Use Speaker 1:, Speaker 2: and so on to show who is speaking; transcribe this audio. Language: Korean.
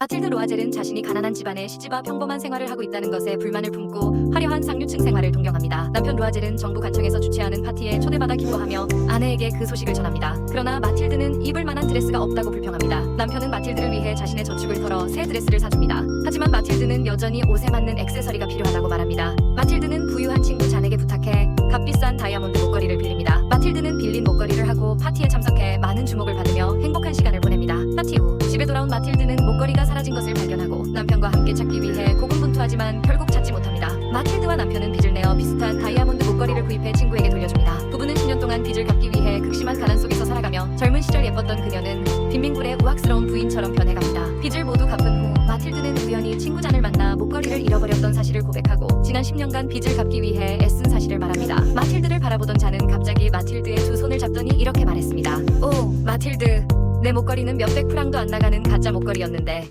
Speaker 1: 마틸드 로아젤은 자신이 가난한 집안에 시집와 평범한 생활을 하고 있다는 것에 불만을 품고 화려한 상류층 생활을 동경합니다. 남편 로아젤은 정부 관청에서 주최하는 파티에 초대받아 기뻐하며 아내에게 그 소식을 전합니다. 그러나 마틸드는 입을 만한 드레스가 없다고 불평합니다. 남편은 마틸드를 위해 자신의 저축을 털어 새 드레스를 사줍니다. 하지만 마틸드는 여전히 옷에 맞는 액세서리가 필요하다고 말합니다. 마틸드는 부유한 친구 잔에게 부탁해 값비싼 다이아몬드 목걸이를 빌립니다. 마틸드는 빌린 목걸이를 하고 파티에 참석해 많은 주목을 받으며 행복한 시간을 보냅니다. 파티 후 집에 돌아온 마틸드는 목걸이가 사라진 것을 발견하고 남편과 함께 찾기 위해 고군분투하지만 결국 찾지 못합니다. 마틸드와 남편은 빚을 내어 비슷한 다이아몬드 목걸이를 구입해 친구에게 돌려줍니다. 부부는 10년 동안 빚을 갚기 위해 극심한 가난 속에서 살아가며 젊은 시절 예뻤던 그녀는 빈민굴의 우악스러운 부인처럼 변해갑니다. 빚을 모두 갚은 후 마틸드는 우연히 친구 잔을 만나 목걸이를 잃어버렸던 사실을 고백하고 지난 10년간 빚을 갚기 위해 애쓴 사실을 말합니다. 마틸드를 바라보던 잔은 갑자기 마틸드의 두 손을 잡더니 이렇게 말했습니다. 오, 마틸드. 내 목걸이는 몇백 프랑도 안 나가는 가짜 목걸이였는데